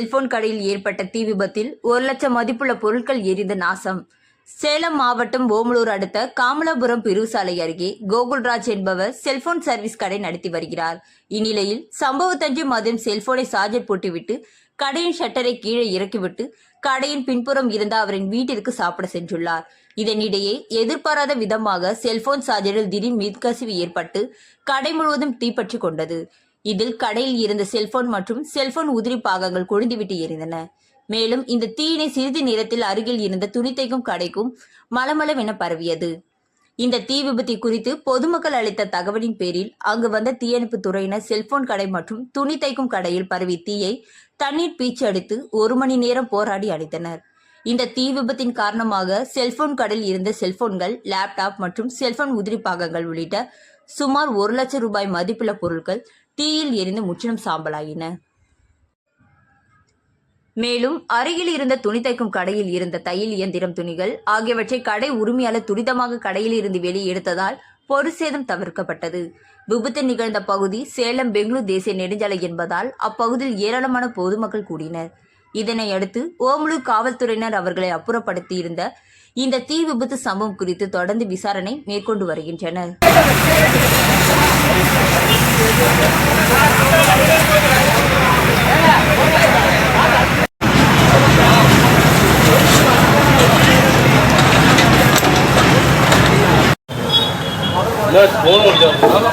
Cellphone கடையில் ஏற்பட்ட தீ விபத்தில் ஒரு லட்சம் மதிப்புள்ள பொருட்கள் எரிந்த நாசம். சேலம் மாவட்டம் ஓமலூர் அடுத்த காமலாபுரம் பிரிவு சாலை அருகே கோகுல்ராஜ் என்பவர் செல்போன் சர்வீஸ் கடை நடத்தி வருகிறார். இந்நிலையில் சம்பவத்தன்று மதியம் செல்போனை சார்ஜர் போட்டுவிட்டு கடையின் ஷட்டரை கீழே இறக்கிவிட்டு கடையின் பின்புறம் இருந்த அவரின் வீட்டிற்கு சாப்பிட சென்றுள்ளார். இதனிடையே எதிர்பாராத விதமாக செல்போன் சார்ஜரில் திடீர் மீட்கசிவு ஏற்பட்டு கடை முழுவதும் தீப்பற்றி கொண்டது. இதில் கடையில் இருந்த செல்போன் மற்றும் செல்போன் உதிரி பாகங்கள் கொழுந்துவிட்டு எரிந்தன. மேலும் இந்த தீயினை சிறிது நேரத்தில் அருகில் இருந்த துணி தைக்கும் கடைக்கும் மலமளவென பரவியது. இந்த தீ விபத்து குறித்து பொதுமக்கள் அளித்த தகவலின் பேரில் அங்கு வந்த தீயணைப்பு துறையினர் செல்போன் கடை மற்றும் துணி தைக்கும் கடையில் பரவி தீயை தண்ணீர் பீச்சு அடித்து ஒரு மணி நேரம் போராடி அடைத்தனர். இந்த தீ விபத்தின் காரணமாக செல்போன் கடையில் இருந்த செல்போன்கள் லேப்டாப் மற்றும் செல்போன் உதிரி பாகங்கள் உள்ளிட்ட சுமார் ஒரு லட்சம் ரூபாய் மதிப்புள்ள பொருட்கள் தீயில் எரிந்து முற்றிலும் சாம்பலாயின. மேலும் அருகில் இருந்த துணி தைக்கும் கடையில் இருந்த தையல் இயந்திரம் துணிகள் ஆகியவற்றை கடை உரிமையாளர் துரிதமாக கடையில் இருந்து வெளியே எடுத்ததால் தவிர்க்கப்பட்டது. விபத்து நிகழ்ந்த பகுதி சேலம் பெங்களூர் தேசிய நெடுஞ்சாலை என்பதால் அப்பகுதியில் ஏராளமான பொதுமக்கள் கூடினர். இதனை அடுத்து ஓமலூர் காவல்துறையினர் அவர்களை அப்புறப்படுத்தி இருந்த இந்த தீ விபத்து சம்பவம் குறித்து தொடர்ந்து விசாரணை மேற்கொண்டு வருகின்றனர். Evet, doğru hocam. Tamam.